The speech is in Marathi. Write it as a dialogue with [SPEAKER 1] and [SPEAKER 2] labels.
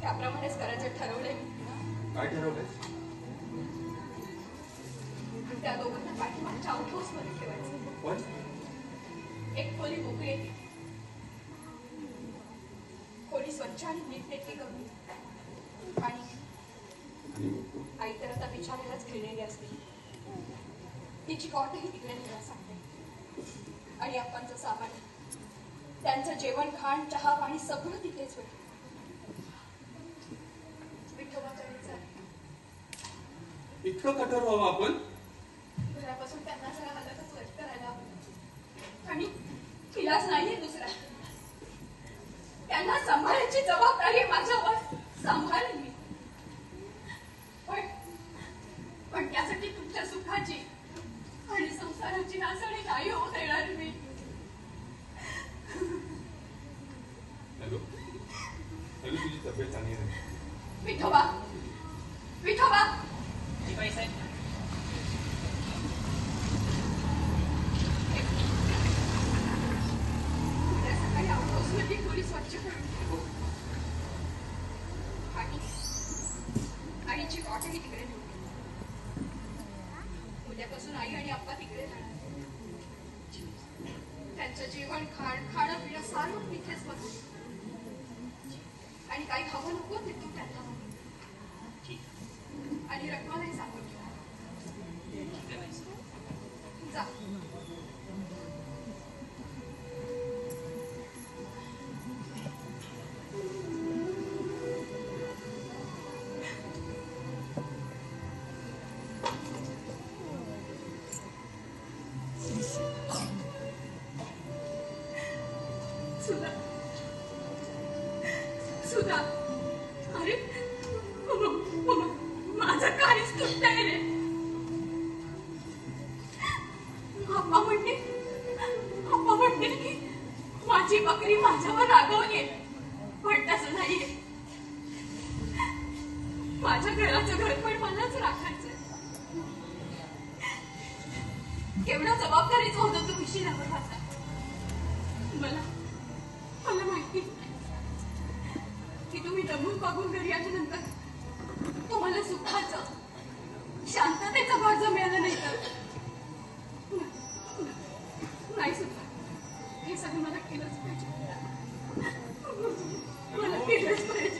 [SPEAKER 1] त्याप्रमाणेच करायचं ठरवलंय
[SPEAKER 2] काय ठरवलंय
[SPEAKER 1] त्या दोघांना पाठीमागच्या आउट हाऊसमध्ये ठेवायचं.
[SPEAKER 2] पण
[SPEAKER 1] एक खोली मोकळी खोली स्वच्छ आणि नीटनेटकी करून. आणि आई तर आता बिचारायलाच खेळलेली असते. तिची कॉटही तिकडे ठेवा सांगते. आणि आपणचं सामान. त्यांचं जेवण खाण चहा पाणी सगळं तिथेच होईल
[SPEAKER 2] इतकं कठोर व्हावं आपण?
[SPEAKER 1] घरापासून त्यांना जरा हातातच कट करायला हवं. आणि तिलाच नाहीये दुसरा. त्यांना सांभाळायची जबाबदारी माझ्यावर सांभाळेन मी. पण पण त्यासाठी तुमच्या सुखाची आणि संसाराची नासणी नाही होऊ देणार मी.
[SPEAKER 2] हॅलो? हॅलो तुझी तब्येत चांगली नाही
[SPEAKER 1] विठोबा
[SPEAKER 3] उद्या
[SPEAKER 1] सकाळी आउटहाऊसमधली खोली स्वच्छ करून ठेव. आणि तिकडे उद्यापासून आई आणि आप्पा तिकडे जाणार. त्यांचं जेवण खाण खाणं पिणं सारं तिथेच बघू. आणि काही खावं नको ते तू त्यांना आणि आणि रत्नालाही सांग. सुधा. सुधा. अरे माझं काहीच तुटतंय रे. आप्पा म्हणते आप्पा म्हणते की माझी बकरी माझ्यावर रागवली पण तसं नाहीये. माझ्या घराचं घर पण मलाच राखायचंय. केवढा जबाबदारीच होतं तो विषय आता मला मला माहिती तुम्ही दमून पागून घरी आल्यानंतर तुम्हाला सुखाचा शांततेचा वाजा मिळाला नाही तर. नाही सुद्धा. हे सगळं मला केलंच पाहिजे. मला केलंच पाहिजे.